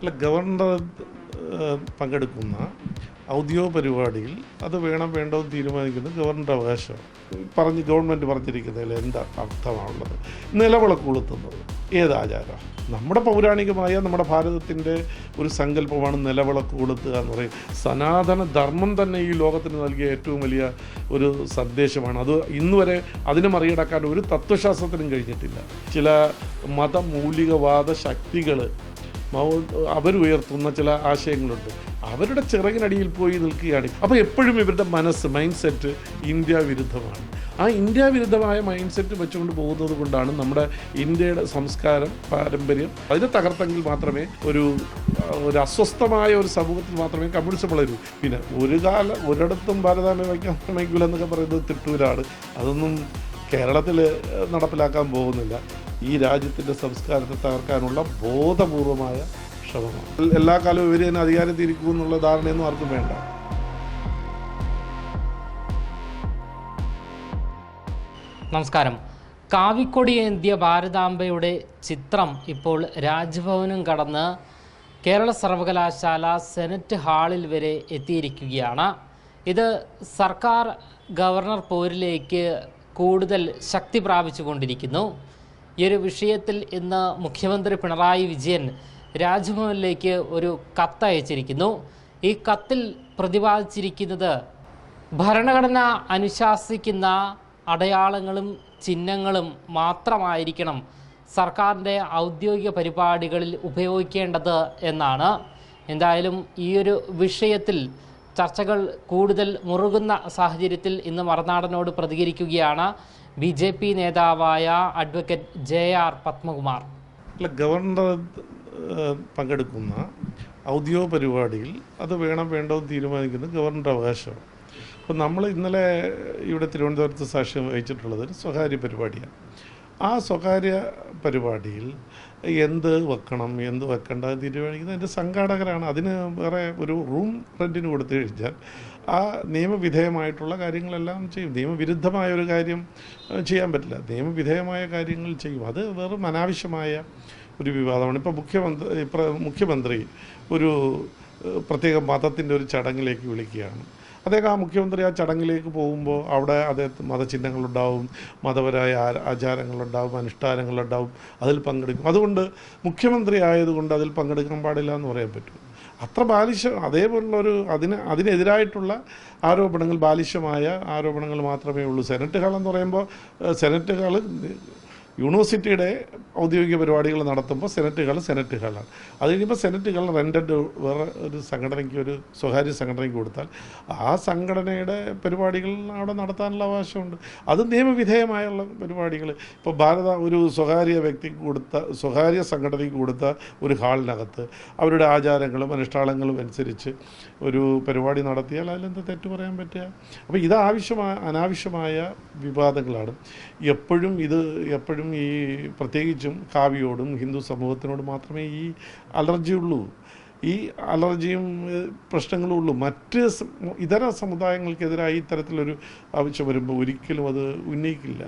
അല്ല ഗവർണർ പങ്കെടുക്കുന്ന ഔദ്യോഗിക പരിപാടിയിൽ അത് വേണം വേണ്ടോ തീരുമാനിക്കുന്നത് ഗവർണറുടെ അവകാശമാണ്. പറഞ്ഞ് ഗവൺമെന്റ് പറഞ്ഞിരിക്കുന്നതിൽ എന്താ അർത്ഥമാണുള്ളത്? നിലവിളക്ക് കൊളുത്തുന്നത് ഏത് ആചാരമാണ്? നമ്മുടെ പൗരാണികമായ നമ്മുടെ ഭാരതത്തിന്റെ ഒരു സങ്കല്പമാണ് നിലവിളക്ക് കൊളുത്തുക എന്ന് പറയും സനാതന ധർമ്മം തന്നെ ഈ ലോകത്തിന് നൽകിയ ഏറ്റവും വലിയ ഒരു സന്ദേശമാണ്. അത് ഇന്ന് വരെ അതിനെ മറികടക്കാൻ ഒരു തത്വശാസ്ത്രത്തിനും കഴിഞ്ഞിട്ടില്ല. ചില മതമൂലികവാദ ശക്തികൾ അവരുയർത്തുന്ന ചില ആശയങ്ങളുണ്ട്. അവരുടെ ചിറകിനടിയിൽ പോയി നിൽക്കുകയാണ്. അപ്പോൾ എപ്പോഴും ഇവരുടെ മനസ്സ് മൈൻഡ് സെറ്റ് ഇന്ത്യ വിരുദ്ധമാണ്. ആ ഇന്ത്യ വിരുദ്ധമായ മൈൻഡ് സെറ്റ് വെച്ചുകൊണ്ട് പോകുന്നത് കൊണ്ടാണ് നമ്മുടെ ഇന്ത്യയുടെ സംസ്കാരം പാരമ്പര്യം അതിനെ തകർത്തെങ്കിൽ മാത്രമേ ഒരു ഒരു അസ്വസ്ഥമായ ഒരു സമൂഹത്തിൽ മാത്രമേ കമ്മ്യൂണിസം വളരൂ. പിന്നെ ഒരു കാലം ഒരിടത്തും ഭാരതാമ വയ്ക്കാൻ എന്നൊക്കെ പറയുന്നത് തിട്ടൂരാണ്. അതൊന്നും കേരളത്തിൽ നടപ്പിലാക്കാൻ പോകുന്നില്ല. ഈ രാജ്യത്തിന്റെ സംസ്കാരത്തെ തകർക്കാനുള്ള ബോധപൂർവമായ ശ്രമമാണ്. എല്ലാ കാലവും ഇവർ തന്നെ അധികാരത്തിൽ എന്നുള്ള ധാരണയൊന്നും ആർക്കും വേണ്ട. നമസ്കാരം. കാവിക്കൊടി ഏന്തിയ ഭാരതാംബയുടെ ചിത്രം ഇപ്പോൾ രാജ്ഭവനും കടന്ന് കേരള സർവകലാശാല സെനറ്റ് ഹാളിൽ വരെ എത്തിയിരിക്കുകയാണ്. ഇത് സർക്കാർ ഗവർണർ പോരിലേക്ക് കൂടുതൽ ശക്തി പ്രാപിച്ചുകൊണ്ടിരിക്കുന്നു. ഈ ഒരു വിഷയത്തിൽ ഇന്ന് മുഖ്യമന്ത്രി പിണറായി വിജയൻ രാജ്ഭവനിലേക്ക് ഒരു കത്ത് അയച്ചിരിക്കുന്നു. ഈ കത്തിൽ പ്രതിപാദിച്ചിരിക്കുന്നത് ഭരണഘടന അനുശാസിക്കുന്ന അടയാളങ്ങളും ചിഹ്നങ്ങളും മാത്രമായിരിക്കണം സർക്കാരിന്റെ ഔദ്യോഗിക പരിപാടികളിൽ ഉപയോഗിക്കേണ്ടത് എന്നാണ്. എന്തായാലും ഈ ഒരു വിഷയത്തിൽ ചർച്ചകൾ കൂടുതൽ മുറുകുന്ന സാഹചര്യത്തിൽ ഇന്ന് മറുനാടനോട് പ്രതികരിക്കുകയാണ് ബി ജെ പി നേതാവായ അഡ്വക്കേറ്റ് ജെ ആർ പത്മകുമാർ. അല്ല ഗവർണർ പങ്കെടുക്കുന്ന ഔദ്യോഗിക പരിപാടിയിൽ അത് വേണം വേണ്ടോ എന്ന് തീരുമാനിക്കുന്നത് ഗവർണറുടെ അവകാശമാണ് അപ്പോൾ നമ്മൾ ഇന്നലെ ഇവിടെ തിരുവനന്തപുരത്ത് സാക്ഷ്യം വഹിച്ചിട്ടുള്ളത് ഒരു സ്വകാര്യ പരിപാടിയാണ്. ആ സ്വകാര്യ പരിപാടിയിൽ എന്ത് വെക്കണം എന്ത് വെക്കണ്ട തീരുമാനിക്കുന്നത് അതിന്റെ സംഘാടകരാണ്. അതിന് വേറെ ഒരു റൂം റെന്റിന് കൊടുത്തു കഴിഞ്ഞാൽ ആ നിയമവിധേയമായിട്ടുള്ള കാര്യങ്ങളെല്ലാം ചെയ്യും. നിയമവിരുദ്ധമായ ഒരു കാര്യം ചെയ്യാൻ പറ്റില്ല. നിയമവിധേയമായ കാര്യങ്ങൾ ചെയ്യും. അത് വെറും അനാവശ്യമായ ഒരു വിവാദമാണ്. ഇപ്പോൾ മുഖ്യമന്ത്രി മുഖ്യമന്ത്രി ഒരു പ്രത്യേക മതത്തിന്റെ ഒരു ചടങ്ങിലേക്ക് വിളിക്കുകയാണ്. അദ്ദേഹം ആ മുഖ്യമന്ത്രി ആ ചടങ്ങിലേക്ക് പോകുമ്പോൾ അവിടെ അദ്ദേഹത്തിന് മതചിഹ്നങ്ങളുണ്ടാവും മതപരമായ ആചാരങ്ങളുണ്ടാവും അനുഷ്ഠാനങ്ങളുണ്ടാവും അതിൽ പങ്കെടുക്കും. അതുകൊണ്ട് മുഖ്യമന്ത്രി ആയതുകൊണ്ട് അതിൽ പങ്കെടുക്കാൻ പാടില്ല എന്ന് പറയാൻ പറ്റും. അത്ര ബാലിശ അതേപോലുള്ളൊരു അതിന് അതിനെതിരായിട്ടുള്ള ആരോപണങ്ങൾ ബാലിശമായ ആരോപണങ്ങൾ മാത്രമേ ഉള്ളൂ. സെനറ്റ് ഹാൾ എന്ന് പറയുമ്പോൾ സെനറ്റ് ഹാൾ യൂണിവേഴ്സിറ്റിയുടെ ഔദ്യോഗിക പരിപാടികൾ നടത്തുമ്പോൾ സെനറ്റ് ഹാൾ സെനറ്റ് ഹാളാണ് അത് കഴിയുമ്പോൾ സെനറ്റ് ഹാൾ റെന്റഡ് വേറെ ഒരു സംഘടനയ്ക്ക് ഒരു സ്വകാര്യ സംഘടനയ്ക്ക് കൊടുത്താൽ ആ സംഘടനയുടെ പരിപാടികൾ അവിടെ നടത്താനുള്ള അവകാശമുണ്ട്. അത് നിയമവിധേയമായുള്ള പരിപാടികൾ. ഇപ്പോൾ ഭാരത ഒരു സ്വകാര്യ വ്യക്തിക്ക് കൊടുത്ത സ്വകാര്യ സംഘടനയ്ക്ക് കൊടുത്ത ഒരു ഹാളിനകത്ത് അവരുടെ ആചാരങ്ങളും അനുഷ്ഠാനങ്ങളും അനുസരിച്ച് ഒരു പരിപാടി നടത്തിയാൽ അതിലെന്ത് തെറ്റ് പറയാൻ പറ്റുക? അപ്പോൾ ഇത് ആവശ്യമായ അനാവശ്യമായ വിവാദങ്ങളാണ്. എപ്പോഴും ഇത് എപ്പോഴും ഈ പ്രത്യേകിച്ചും കാവ്യോടും ഹിന്ദു സമൂഹത്തിനോട് മാത്രമേ ഈ അലർജി ഉള്ളൂ ഈ അലർജിയും പ്രശ്നങ്ങളും ഉള്ളൂ. മറ്റ് ഇതര സമുദായങ്ങൾക്കെതിരായി ഇത്തരത്തിലൊരു ആവശ്യം വരുമ്പോൾ ഒരിക്കലും അത് ഉന്നയിക്കില്ല.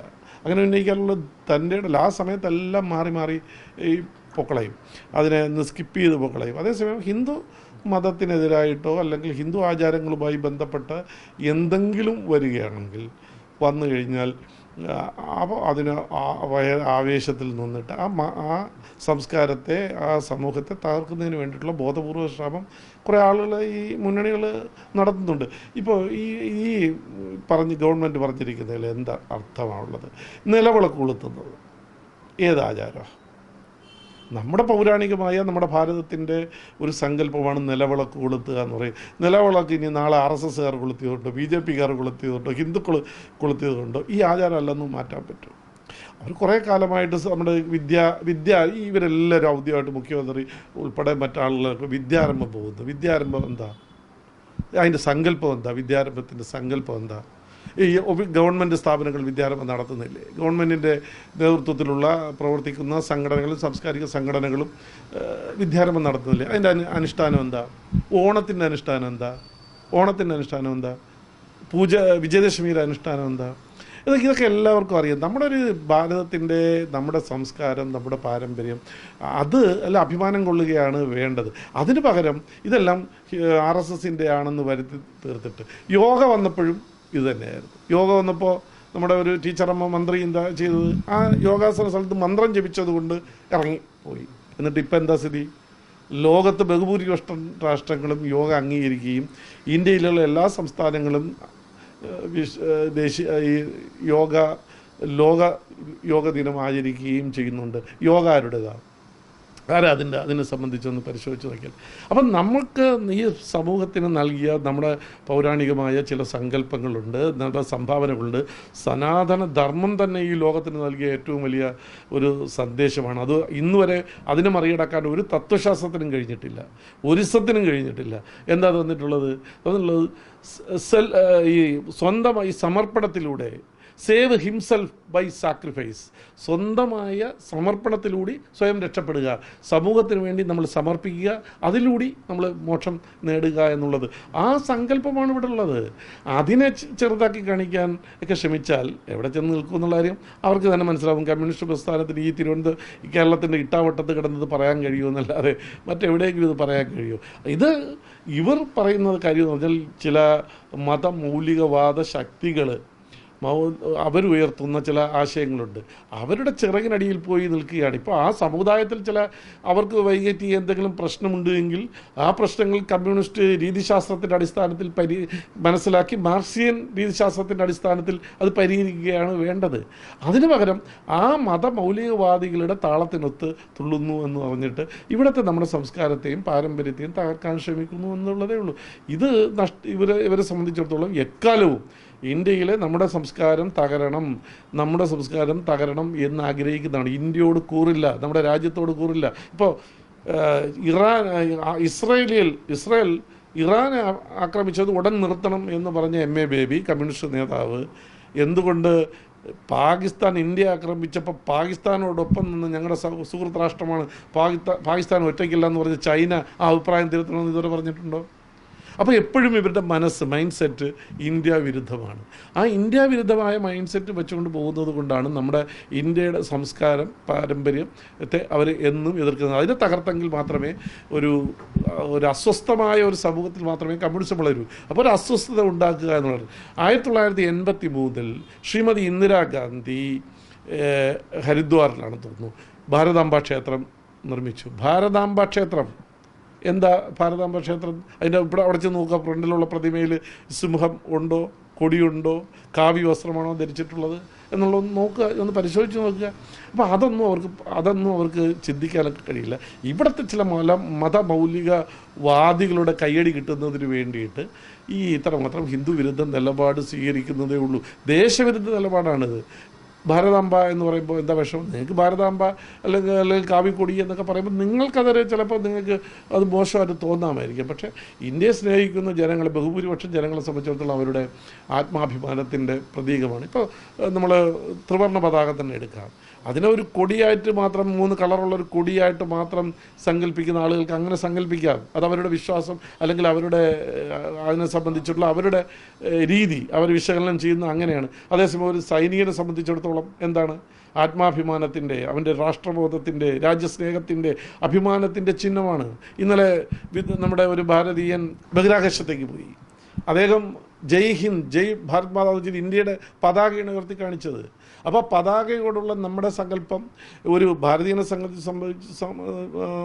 അങ്ങനെ ഉന്നയിക്കാനുള്ള തന്റെ ആ സമയത്തെല്ലാം മാറി മാറി ഈ പൊക്കളയും. അതിനെ ഒന്ന് സ്കിപ്പ് ചെയ്ത് പൊക്കളയും. അതേസമയം ഹിന്ദു മതത്തിനെതിരായിട്ടോ അല്ലെങ്കിൽ ഹിന്ദു ആചാരങ്ങളുമായി ബന്ധപ്പെട്ട എന്തെങ്കിലും വരികയാണെങ്കിൽ വന്നു കഴിഞ്ഞാൽ അപ്പോൾ അതിന് ആവേശത്തിൽ നിന്നിട്ട് ആ ആ സംസ്കാരത്തെ ആ സമൂഹത്തെ തകർക്കുന്നതിന് വേണ്ടിയിട്ടുള്ള ബോധപൂർവ ശ്രമം കുറേ ആളുകൾ ഈ മുന്നണികൾ നടത്തുന്നുണ്ട്. ഇപ്പോൾ ഈ ഈ പറഞ്ഞ് ഗവൺമെന്റ് പറഞ്ഞിരിക്കുന്നതിൽ എന്താ അർത്ഥമാണുള്ളത്? നിലവിളക്ക് കൊളുത്തുന്നത്. ഏത് ആചാരമാണ് നമ്മുടെ പൗരാണികമായ നമ്മുടെ ഭാരതത്തിന്റെ ഒരു സങ്കല്പമാണ് നിലവിളക്ക് കൊളുത്തുക എന്ന് പറയും. നിലവിളക്ക് ഇനി നാളെ ആർ എസ് എസ്സുകാർ കൊളുത്തിയതുകൊണ്ടോ ബി ജെ പിക്കാർ കൊളുത്തിയതുകൊണ്ടോ ഹിന്ദുക്കൾ കൊളുത്തിയതുകൊണ്ടോ ഈ ആചാരം അല്ലെന്നും മാറ്റാൻ പറ്റും. അവർ കുറേ കാലമായിട്ട് നമ്മുടെ വിദ്യ വിദ്യ ഇവരെല്ലാവരും ഔദ്യമായിട്ട് മുഖ്യമന്ത്രി ഉൾപ്പെടെ മറ്റാളുകളൊക്കെ വിദ്യാരംഭം പോകുന്നു. വിദ്യാരംഭം എന്താ? അതിന്റെ സങ്കല്പം എന്താ? വിദ്യാരംഭത്തിന്റെ സങ്കല്പം എന്താ? ഈ ഗവൺമെന്റ് സ്ഥാപനങ്ങൾ വിദ്യാരംഭം നടത്തുന്നില്ലേ? ഗവൺമെന്റിന്റെ നേതൃത്വത്തിലുള്ള പ്രവർത്തിക്കുന്ന സംഘടനകളും സാംസ്കാരിക സംഘടനകളും വിദ്യാരംഭം നടത്തുന്നില്ലേ? അതിന്റെ അനു അനുഷ്ഠാനം എന്താ? ഓണത്തിന്റെ അനുഷ്ഠാനം എന്താ? ഓണത്തിന്റെ അനുഷ്ഠാനം എന്താ? പൂജ വിജയദശമിയുടെ അനുഷ്ഠാനം എന്താ? ഇതൊക്കെ ഇതൊക്കെ എല്ലാവർക്കും അറിയാം. നമ്മുടെ ഒരു ഭാരതത്തിന്റെ നമ്മുടെ സംസ്കാരം നമ്മുടെ പാരമ്പര്യം അത് അല്ല അഭിമാനം കൊള്ളുകയാണ് വേണ്ടത്. അതിന് പകരം ഇതെല്ലാം ആർ എസ് എസിന്റെ ആണെന്ന് വരുത്തി തീർത്തിട്ട്. യോഗ വന്നപ്പോഴും ഇത് തന്നെയായിരുന്നു. യോഗ വന്നപ്പോൾ നമ്മുടെ ഒരു ടീച്ചറമ്മ മന്ത്രി എന്താ ചെയ്തത്? ആ യോഗാസന സ്ഥലത്ത് മന്ത്രം ജപിച്ചത് കൊണ്ട് ഇറങ്ങിപ്പോയി എന്നിട്ട് ഇപ്പം എന്താ സ്ഥിതി? ലോകത്ത് ബഹുഭൂരിപക്ഷം രാഷ്ട്രങ്ങളും യോഗ അംഗീകരിക്കുകയും ഇന്ത്യയിലുള്ള എല്ലാ സംസ്ഥാനങ്ങളും ദേശീയ ഈ യോഗ ലോക യോഗ ദിനം ആചരിക്കുകയും ചെയ്യുന്നുണ്ട്. യോഗ ആരുടേതാണ്? ആരാ അതിന്റെ അതിനെ സംബന്ധിച്ചൊന്ന് പരിശോധിച്ച് നോക്കിയാൽ. അപ്പം നമുക്ക് ഈ സമൂഹത്തിന് നൽകിയ നമ്മുടെ പൗരാണികമായ ചില സങ്കല്പങ്ങളുണ്ട് നമ്മുടെ സംഭാവനകളുണ്ട്. സനാതന ധർമ്മം തന്നെ ഈ ലോകത്തിന് നൽകിയ ഏറ്റവും വലിയ ഒരു സന്ദേശമാണ്. അത് ഇന്ന് വരെ അതിനെ മറികടക്കാൻ ഒരു തത്വശാസ്ത്രത്തിനും കഴിഞ്ഞിട്ടില്ല ഒരിസത്തിനും കഴിഞ്ഞിട്ടില്ല. എന്താ തന്നിട്ടുള്ളത് തന്നിട്ടുള്ളത് സെൽ ഈ സ്വന്തമായി സമർപ്പണത്തിലൂടെ സേവ് ഹിംസെൽഫ് ബൈ സാക്രിഫൈസ്. സ്വന്തമായ സമർപ്പണത്തിലൂടെ സ്വയം രക്ഷപ്പെടുക. സമൂഹത്തിന് വേണ്ടി നമ്മൾ സമർപ്പിക്കുക. അതിലൂടെ നമ്മൾ മോക്ഷം നേടുക എന്നുള്ളത്. ആ സങ്കല്പമാണ് ഇവിടെ ഉള്ളത്. അതിനെ ചെറുതാക്കി കാണിക്കാൻ ഒക്കെ ശ്രമിച്ചാൽ എവിടെ ചെന്ന് നിൽക്കും എന്നുള്ള കാര്യം അവർക്ക് തന്നെ മനസ്സിലാവും. കമ്മ്യൂണിസ്റ്റ് പ്രസ്ഥാനത്തിന് ഈ തിരുവനന്തപുരം കേരളത്തിന്റെ ഇട്ടാവട്ടത്ത് കിടന്നത് പറയാൻ കഴിയുമെന്നല്ലാതെ മറ്റെവിടെയെങ്കിലും ഇത് പറയാൻ കഴിയുമോ ഇത് ഇവർ പറയുന്നത് കാര്യം എന്ന് പറഞ്ഞാൽ ചില മതമൗലികവാദ ശക്തികൾ അവരുയർത്തുന്ന ചില ആശയങ്ങളുണ്ട്. അവരുടെ ചിറകിനടിയിൽ പോയി നിൽക്കുകയാണ്. ഇപ്പോൾ ആ സമുദായത്തിൽ ചില അവർക്ക് വൈകറ്റി എന്തെങ്കിലും പ്രശ്നമുണ്ട് എങ്കിൽ ആ പ്രശ്നങ്ങൾ കമ്മ്യൂണിസ്റ്റ് രീതിശാസ്ത്രത്തിന്റെ അടിസ്ഥാനത്തിൽ പരി മനസ്സിലാക്കി മാർസിയൻ രീതിശാസ്ത്രത്തിന്റെ അടിസ്ഥാനത്തിൽ അത് പരിഹരിക്കുകയാണ് വേണ്ടത്. അതിനു പകരം ആ മതമൗലികവാദികളുടെ താളത്തിനൊത്ത് തുള്ളുന്നു എന്ന് പറഞ്ഞിട്ട് ഇവിടുത്തെ നമ്മുടെ സംസ്കാരത്തെയും പാരമ്പര്യത്തെയും തകർക്കാൻ ശ്രമിക്കുന്നു എന്നുള്ളതേ ഉള്ളൂ. ഇത് നഷ്ട ഇവരെ ഇവരെ സംബന്ധിച്ചിടത്തോളം എക്കാലവും ഇന്ത്യയിലെ നമ്മുടെ സംസ്കാരം തകരണം നമ്മുടെ സംസ്കാരം തകരണം എന്ന് ആഗ്രഹിക്കുന്നതാണ് ഇന്ത്യയോട് കൂറില്ല നമ്മുടെ രാജ്യത്തോട് കൂറില്ല. ഇപ്പോൾ ഇറാൻ ഇസ്രയേലിൽ ഇസ്രയേൽ ഇറാനെ ആ- ആക്രമിച്ചത് ഉടൻ നിർത്തണം എന്ന് പറഞ്ഞ എം എ ബേബി കമ്മ്യൂണിസ്റ്റ് നേതാവ് എന്തുകൊണ്ട് പാകിസ്ഥാൻ ഇന്ത്യ ആക്രമിച്ചപ്പോൾ പാകിസ്ഥാനോടൊപ്പം നിന്ന് ഞങ്ങളുടെ സുഹൃത്ത് രാഷ്ട്രമാണ് പാകിസ്ഥാൻ പാകിസ്ഥാൻ ഒറ്റയ്ക്കില്ല എന്ന് പറഞ്ഞ് ചൈന ആ അഭിപ്രായം തിരുത്തണമെന്ന് ഇതുവരെ പറഞ്ഞിട്ടുണ്ടോ? അപ്പോൾ എപ്പോഴും ഇവരുടെ മനസ്സ് മൈൻഡ് സെറ്റ് ഇന്ത്യ വിരുദ്ധമാണ്. ആ ഇന്ത്യ വിരുദ്ധമായ മൈൻഡ് സെറ്റ് വെച്ചുകൊണ്ട് പോകുന്നത് കൊണ്ടാണ് നമ്മുടെ ഇന്ത്യയുടെ സംസ്കാരം പാരമ്പര്യത്തെ അവർ എന്നും എതിർക്കുന്നത്. അതിനെ തകർത്തെങ്കിൽ മാത്രമേ ഒരു ഒരു അസ്വസ്ഥമായ ഒരു സമൂഹത്തിൽ മാത്രമേ കമ്മ്യൂണിസം വളരൂ. അപ്പോൾ ഒരു അസ്വസ്ഥത ഉണ്ടാക്കുക എന്നുള്ളത്. ആയിരത്തി തൊള്ളായിരത്തി എൺപത്തി മൂന്നിൽ ശ്രീമതി ഇന്ദിരാഗാന്ധി ഹരിദ്വാറിലാണ് തോന്നുന്നു. ഭാരതാംബ ക്ഷേത്രം നിർമ്മിച്ചു. ഭാരതാംബ ക്ഷേത്രം എന്താ ഭാരതാംബ ക്ഷേത്രം? അതിന്റെ ഇവിടെ അവിടെ ചെന്ന് നോക്കുക ഫ്രണ്ടിലുള്ള പ്രതിമയിൽ സിംഹം ഉണ്ടോ? കൊടിയുണ്ടോ? കാവ്യ വസ്ത്രമാണോ ധരിച്ചിട്ടുള്ളത്? എന്നുള്ളത് നോക്കുക ഒന്ന് പരിശോധിച്ച് നോക്കുക. അപ്പോൾ അതൊന്നും അവർക്ക് അതൊന്നും അവർക്ക് ചിന്തിക്കാനൊക്കെ കഴിയില്ല. ഇവിടുത്തെ ചില മല മതമൗലികവാദികളുടെ കയ്യടി കിട്ടുന്നതിന് വേണ്ടിയിട്ട് ഈ ഇത്രമാത്രം ഹിന്ദു വിരുദ്ധ നിലപാട് സ്വീകരിക്കുന്നതേ ഉള്ളൂ. ദേശവിരുദ്ധ നിലപാടാണിത്. ഭാരതാംബ എന്ന് പറയുമ്പോൾ എന്താ വിഷമം? നിങ്ങൾക്ക് ഭാരതാംബ അല്ലെങ്കിൽ അല്ലെങ്കിൽ കാവിക്കൊടി എന്നൊക്കെ പറയുമ്പോൾ നിങ്ങൾക്കതൊരു ചിലപ്പോൾ നിങ്ങൾക്ക് അത് മോശമായിട്ട് തോന്നാമായിരിക്കും. പക്ഷേ ഇന്ത്യയെ സ്നേഹിക്കുന്ന ജനങ്ങൾ ബഹുഭൂരിപക്ഷം ജനങ്ങളെ സംബന്ധിച്ചിടത്തോളം അവരുടെ ആത്മാഭിമാനത്തിന്റെ പ്രതീകമാണ്. ഇപ്പോൾ നമ്മൾ ത്രിവർണ പതാക തന്നെ എടുക്കാം. അതിനെ ഒരു കൊടിയായിട്ട് മാത്രം മൂന്ന് കളറുള്ള ഒരു കൊടിയായിട്ട് മാത്രം സങ്കല്പിക്കുന്ന ആളുകൾക്ക് അങ്ങനെ സങ്കല്പിക്കാം. അത് അവരുടെ വിശ്വാസം അല്ലെങ്കിൽ അവരുടെ അതിനെ സംബന്ധിച്ചിട്ടുള്ള അവരുടെ രീതി അവർ വിശകലനം ചെയ്യുന്ന അങ്ങനെയാണ്. അതേസമയം ഒരു സൈനികനെ സംബന്ധിച്ചിടത്തോളം എന്താണ്? ആത്മാഭിമാനത്തിന്റെ അവന്റെ രാഷ്ട്രബോധത്തിന്റെ രാജ്യസ്നേഹത്തിന്റെ അഭിമാനത്തിന്റെ ചിഹ്നമാണ്. ഇന്നലെ നമ്മുടെ ഒരു ഭാരതീയൻ ബഹിരാകാശത്തേക്ക് പോയി. അദ്ദേഹം ജയ് ഹിന്ദ് ജയ് ഭാരത് മാതാവ് ഇന്ത്യയുടെ പതാകയാണ് ഉയർത്തി കാണിച്ചത്. അപ്പോൾ പതാകയോടുള്ള നമ്മുടെ സങ്കല്പം ഒരു ഭാരതീയനെ സംബന്ധിച്ച് സംബന്ധിച്ച്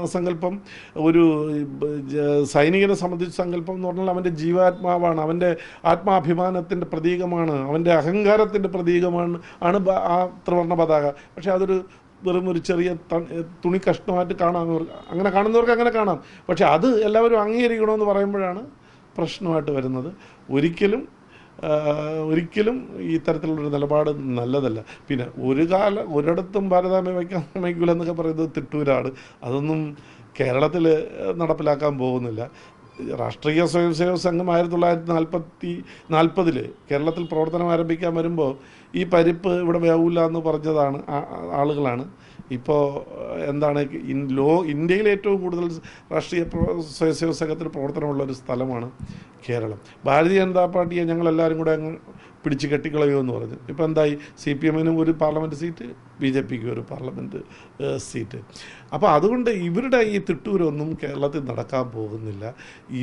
സങ്കല്പം ഒരു സൈനികനെ സംബന്ധിച്ച് സങ്കല്പം എന്ന് പറഞ്ഞാൽ അവന്റെ ജീവാത്മാവാണ് അവന്റെ ആത്മാഭിമാനത്തിന്റെ പ്രതീകമാണ് അവന്റെ അഹങ്കാരത്തിന്റെ പ്രതീകമാണ് ആണ് ആ ത്രിവർണ പതാക. പക്ഷേ അതൊരു വെറും ഒരു ചെറിയ തുണി കഷ്ണമായിട്ട് കാണാം അങ്ങനെ കാണുന്നവർക്ക് അങ്ങനെ കാണാം. പക്ഷേ അത് എല്ലാവരും അംഗീകരിക്കണമെന്ന് പറയുമ്പോഴാണ് പ്രശ്നമായിട്ട് വരുന്നത്. ഒരിക്കലും ഒരിക്കലും ഇത്തരത്തിലുള്ളൊരു തരത്തിലുള്ളൊരു നിലപാട് നല്ലതല്ല. പിന്നെ ഒരു കാല ഒരിടത്തും ഭാരതാമ്യം വയ്ക്കാൻ സമ്മതിക്കില്ല എന്നൊക്കെ പറയുന്നത് തിട്ടൂരാണ്. അതൊന്നും കേരളത്തിൽ നടപ്പിലാക്കാൻ പോകുന്നില്ല. രാഷ്ട്രീയ സ്വയംസേവക സംഘം ആയിരത്തി തൊള്ളായിരത്തി നാൽപ്പത്തി നാൽപ്പതിൽ കേരളത്തിൽ പ്രവർത്തനം ആരംഭിക്കാൻ വരുമ്പോൾ ഈ പരിപ്പ് ഇവിടെ വേവില്ല എന്ന് പറഞ്ഞതാണ് ആളുകളാണ്. ഇപ്പോൾ എന്താണ് ഇൻ ലോ ഇന്ത്യയിൽ ഏറ്റവും കൂടുതൽ രാഷ്ട്രീയ സ്വയംസേവക സംഘത്തിന് പ്രവർത്തനമുള്ള ഒരു സ്ഥലമാണ് കേരളം. ഭാരതീയ ജനതാ പാർട്ടിയെ ഞങ്ങളെല്ലാവരും കൂടെ അങ്ങ് പിടിച്ച് കെട്ടിക്കളയുമെന്ന് പറഞ്ഞു. ഇപ്പോൾ എന്തായി? സി പി എമ്മിനും ഒരു പാർലമെന്റ് സീറ്റ് ബി ജെ പിക്ക് ഒരു പാർലമെന്റ് സീറ്റ്. അപ്പോൾ അതുകൊണ്ട് ഇവരുടെ ഈ തിട്ടൂരൊന്നും കേരളത്തിൽ നടക്കാൻ പോകുന്നില്ല.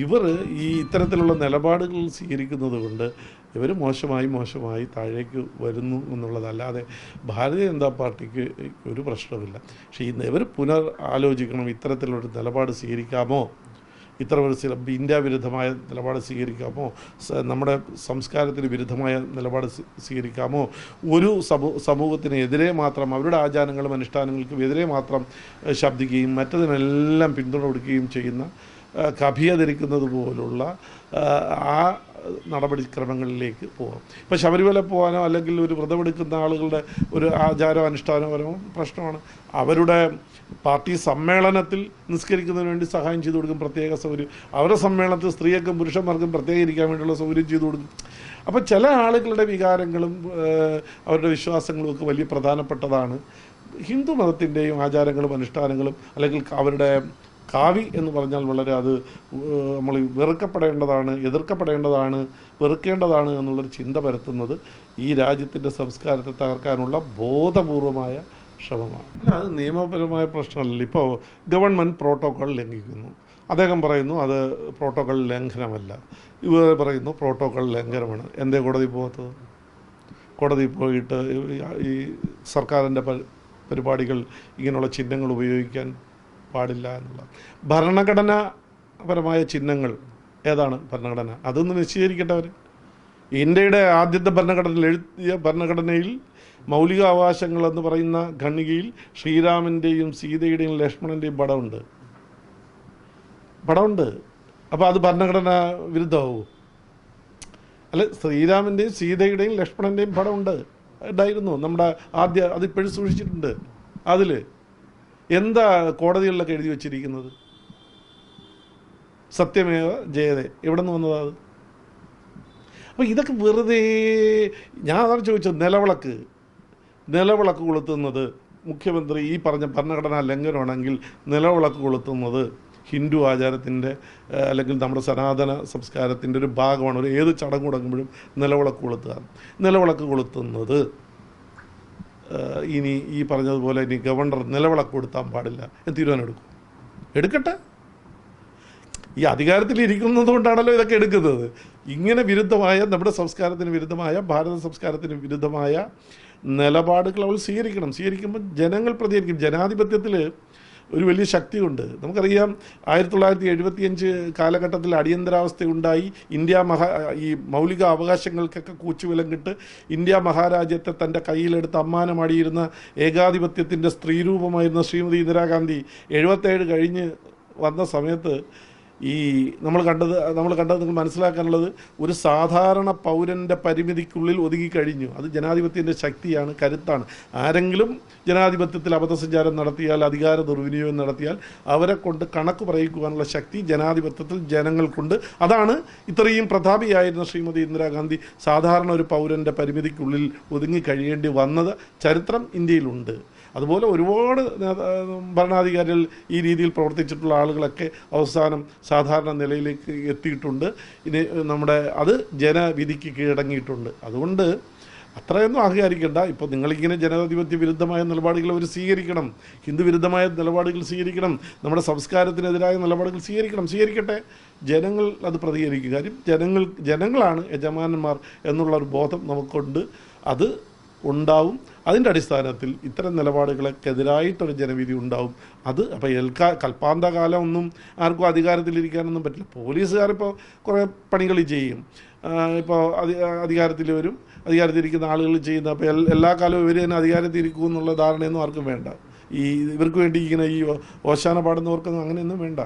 ഇവർ ഈ ഇത്തരത്തിലുള്ള നിലപാടുകൾ സ്വീകരിക്കുന്നത് കൊണ്ട് ഇവർ മോശമായി മോശമായി താഴേക്ക് വരുന്നു എന്നുള്ളതല്ലാതെ ഭാരതീയ ജനതാ പാർട്ടിക്ക് ഒരു പ്രശ്നമില്ല പക്ഷേ ഇന്ന് ഇവർ പുനർ ആലോചിക്കണം ഇത്തരത്തിലൊരു നിലപാട് സ്വീകരിക്കാമോ? ഇത്ര ചില ഇന്ത്യ വിരുദ്ധമായ നിലപാട് സ്വീകരിക്കാമോ? നമ്മുടെ സംസ്കാരത്തിന് വിരുദ്ധമായ നിലപാട് സ്വീകരിക്കാമോ? ഒരു സമൂ സമൂഹത്തിനെതിരെ മാത്രം അവരുടെ ആചാരങ്ങളും അനുഷ്ഠാനങ്ങൾക്കും എതിരെ മാത്രം ശബ്ദിക്കുകയും മറ്റതിനെല്ലാം പിന്തുണ കൊടുക്കുകയും ചെയ്യുന്ന കഭിയതിരിക്കുന്നത് പോലുള്ള ആ നടപടിക്രമങ്ങളിലേക്ക് പോകാം ഇപ്പോൾ ശബരിമല പോകാനോ അല്ലെങ്കിൽ ഒരു വ്രതമെടുക്കുന്ന ആളുകളുടെ ഒരു ആചാരോ അനുഷ്ഠാനപരമോ പ്രശ്നമാണ്. അവരുടെ പാർട്ടി സമ്മേളനത്തിൽ നിസ്കരിക്കുന്നതിന് വേണ്ടി സഹായം ചെയ്തു കൊടുക്കും പ്രത്യേക സൗകര്യം. അവരുടെ സമ്മേളനത്തിൽ സ്ത്രീകൾക്കും പുരുഷന്മാർക്കും പ്രത്യേകം ഇരിക്കാൻ വേണ്ടിയുള്ള സൗകര്യം ചെയ്തു കൊടുക്കും. അപ്പോൾ ചില ആളുകളുടെ വികാരങ്ങളും അവരുടെ വിശ്വാസങ്ങളും ഒക്കെ വലിയ പ്രധാനപ്പെട്ടതാണ്. ഹിന്ദു മതത്തിന്റെയും ആചാരങ്ങളും അനുഷ്ഠാനങ്ങളും അല്ലെങ്കിൽ അവരുടെ കാവി എന്ന് പറഞ്ഞാൽ വളരെ അത് നമ്മൾ വെറുക്കപ്പെടേണ്ടതാണ് എതിർക്കപ്പെടേണ്ടതാണ് വെറുക്കേണ്ടതാണ് എന്നുള്ളൊരു ചിന്ത പരത്തുന്നത് ഈ രാജ്യത്തിന്റെ സംസ്കാരത്തെ തകർക്കാനുള്ള ബോധപൂർവമായ ശ്രമമാണ്. അത് നിയമപരമായ പ്രശ്നമല്ല. ഇപ്പോൾ ഗവൺമെന്റ് പ്രോട്ടോകോൾ ലംഘിക്കുന്നു. അദ്ദേഹം പറയുന്നു അത് പ്രോട്ടോകോൾ ലംഘനമല്ല. ഇവർ പറയുന്നു പ്രോട്ടോകോൾ ലംഘനമാണ്. എന്തേ കോടതി പോകാത്തത്? കോടതി പോയിട്ട് ഈ സർക്കാരിന്റെ പരിപാടികൾ ഇങ്ങനെയുള്ള ചിഹ്നങ്ങൾ ഉപയോഗിക്കാൻ പാടില്ല എന്നുള്ള. ഭരണഘടനാപരമായ ചിഹ്നങ്ങൾ ഏതാണ് ഭരണഘടന? അതൊന്ന് നിശ്ചയിക്കട്ടെ അവർ ഇന്ത്യയുടെ ആദ്യത്തെ ഭരണഘടന എഴുതിയ ഭരണഘടനയിൽ മൗലിക അവകാശങ്ങൾ എന്ന് പറയുന്ന ഖണ്ഡികയിൽ ശ്രീരാമന്റെയും സീതയുടെയും ലക്ഷ്മണന്റെയും പടമുണ്ട്. പടമുണ്ട്. അപ്പോൾ അത് ഭരണഘടനാ വിരുദ്ധമാവും? അല്ല ശ്രീരാമന്റെയും സീതയുടെയും ലക്ഷ്മണന്റെയും പടമുണ്ട്. ഉണ്ടായിരുന്നു. നമ്മുടെ ആദ്യ അതിപ്പോഴും സൂക്ഷിച്ചിട്ടുണ്ട്. അതിൽ എന്താ കോടതികളിലൊക്കെ എഴുതി വച്ചിരിക്കുന്നത്? സത്യമേവ ജയതേ. എവിടെ നിന്ന് വന്നതാ അത്? അപ്പോൾ ഇതൊക്കെ വെറുതെ ഞാൻ അതാണ് ചോദിച്ചത് നിലവിളക്ക്. നിലവിളക്ക് കൊളുത്തുന്നത് മുഖ്യമന്ത്രി ഈ പറഞ്ഞ ഭരണഘടനാ ലംഘനമാണെങ്കിൽ നിലവിളക്ക് കൊളുത്തുന്നത് ഹിന്ദു ആചാരത്തിന്റെ അല്ലെങ്കിൽ നമ്മുടെ സനാതന സംസ്കാരത്തിന്റെ ഒരു ഭാഗമാണ്. ഒരു ഏത് ചടങ്ങ് തുടങ്ങുമ്പോഴും നിലവിളക്ക് കൊളുത്തുക. നിലവിളക്ക് കൊളുത്തുന്നത് ഇനി ഈ പറഞ്ഞതുപോലെ ഇനി ഗവർണർ നിലവിളക്ക് കൊടുത്താൻ പാടില്ല എന്ന് തീരുമാനമെടുക്കും. എടുക്കട്ടെ. ഈ അധികാരത്തിൽ ഇരിക്കുന്നത് കൊണ്ടാണല്ലോ ഇതൊക്കെ എടുക്കുന്നത്. ഇങ്ങനെ വിരുദ്ധമായ നമ്മുടെ സംസ്കാരത്തിന് വിരുദ്ധമായ ഭാരത സംസ്കാരത്തിന് വിരുദ്ധമായ നിലപാടുകൾ അവൾ സ്വീകരിക്കണം. സ്വീകരിക്കുമ്പോൾ ജനങ്ങൾ പ്രതികരിക്കും. ജനാധിപത്യത്തിൽ ഒരു വലിയ ശക്തിയുണ്ട്. നമുക്കറിയാം ആയിരത്തി തൊള്ളായിരത്തി എഴുപത്തിയഞ്ച് കാലഘട്ടത്തിൽ അടിയന്തരാവസ്ഥ ഉണ്ടായി ഇന്ത്യ മഹാ ഈ മൗലിക അവകാശങ്ങൾക്കൊക്കെ കൂച്ചുവിലങ്ങിട്ട് ഇന്ത്യ മഹാരാജ്യത്തെ തന്റെ കയ്യിലെടുത്ത് അമ്മാനമാടിയിരുന്ന ഏകാധിപത്യത്തിന്റെ സ്ത്രീരൂപമായിരുന്ന ശ്രീമതി ഇന്ദിരാഗാന്ധി എഴുപത്തേഴ് കഴിഞ്ഞ് വന്ന സമയത്ത് ഈ നമ്മൾ കണ്ടത് നമ്മൾ കണ്ടത് നിങ്ങൾ മനസ്സിലാക്കാനുള്ളത് ഒരു സാധാരണ പൗരന്റെ പരിമിതിക്കുള്ളിൽ ഒതുങ്ങി കഴിഞ്ഞു. അത് ജനാധിപത്യത്തിന്റെ ശക്തിയാണ് കരുത്താണ്. ആരെങ്കിലും ജനാധിപത്യത്തിൽ അബദ്ധസഞ്ചാരം നടത്തിയാൽ അധികാര ദുർവിനിയോഗം നടത്തിയാൽ അവരെ കൊണ്ട് കണക്ക് പറയിക്കുവാനുള്ള ശക്തി ജനാധിപത്യത്തിൽ ജനങ്ങൾക്കുണ്ട് അതാണ് ഇത്രയും പ്രതാപിയായിരുന്ന ശ്രീമതി ഇന്ദിരാഗാന്ധി സാധാരണ ഒരു പൗരന്റെ പരിമിതിക്കുള്ളിൽ ഒതുങ്ങി കഴിയേണ്ടി വന്നത്. ചരിത്രം ഇന്ത്യയിലുണ്ട്. അതുപോലെ ഒരുപാട് ഭരണാധികാരികൾ ഈ രീതിയിൽ പ്രവർത്തിച്ചിട്ടുള്ള ആളുകളൊക്കെ അവസാനം സാധാരണ നിലയിലേക്ക് എത്തിയിട്ടുണ്ട്. ഇനി നമ്മുടെ അത് ജനവിധിക്ക് കീഴടങ്ങിയിട്ടുണ്ട്. അതുകൊണ്ട് അത്രയൊന്നും അഹങ്കാരിക്കണ്ട. ഇപ്പോൾ നിങ്ങളിങ്ങനെ ജനാധിപത്യ വിരുദ്ധമായ നിലപാടുകൾ അവർ സ്വീകരിക്കണം. ഹിന്ദു വിരുദ്ധമായ നിലപാടുകൾ സ്വീകരിക്കണം. നമ്മുടെ സംസ്കാരത്തിനെതിരായ നിലപാടുകൾ സ്വീകരിക്കണം. സ്വീകരിക്കട്ടെ. ജനങ്ങൾ അത് പ്രതികരിക്കും. കാര്യം ജനങ്ങൾ ജനങ്ങളാണ് യജമാനന്മാർ എന്നുള്ള ഒരു ബോധം നമുക്കുണ്ട്. അത് ഉണ്ടാവും. അതിന്റെ അടിസ്ഥാനത്തിൽ ഇത്തരം നിലപാടുകൾക്കെതിരായിട്ടൊരു ജനവിധി ഉണ്ടാവും. അത് അപ്പോൾ എൽക്കാ കൽപ്പാന്തകാലം ഒന്നും ആർക്കും അധികാരത്തിലിരിക്കാനൊന്നും പറ്റില്ല. പോലീസുകാരിപ്പോൾ കുറേ പണികൾ ചെയ്യും. ഇപ്പോൾ അധി അധികാരത്തിൽ വരും. അധികാരത്തിലിരിക്കുന്ന ആളുകൾ ചെയ്യുന്ന അപ്പോൾ എല്ലാ കാലവും ഇവർ തന്നെ അധികാരത്തിൽ ഇരിക്കും എന്നുള്ള ധാരണയൊന്നും ആർക്കും വേണ്ട. ഈ ഇവർക്ക് വേണ്ടി ഇങ്ങനെ ഈ ഓശാന പാടുന്നവർക്കൊന്നും അങ്ങനെയൊന്നും വേണ്ട.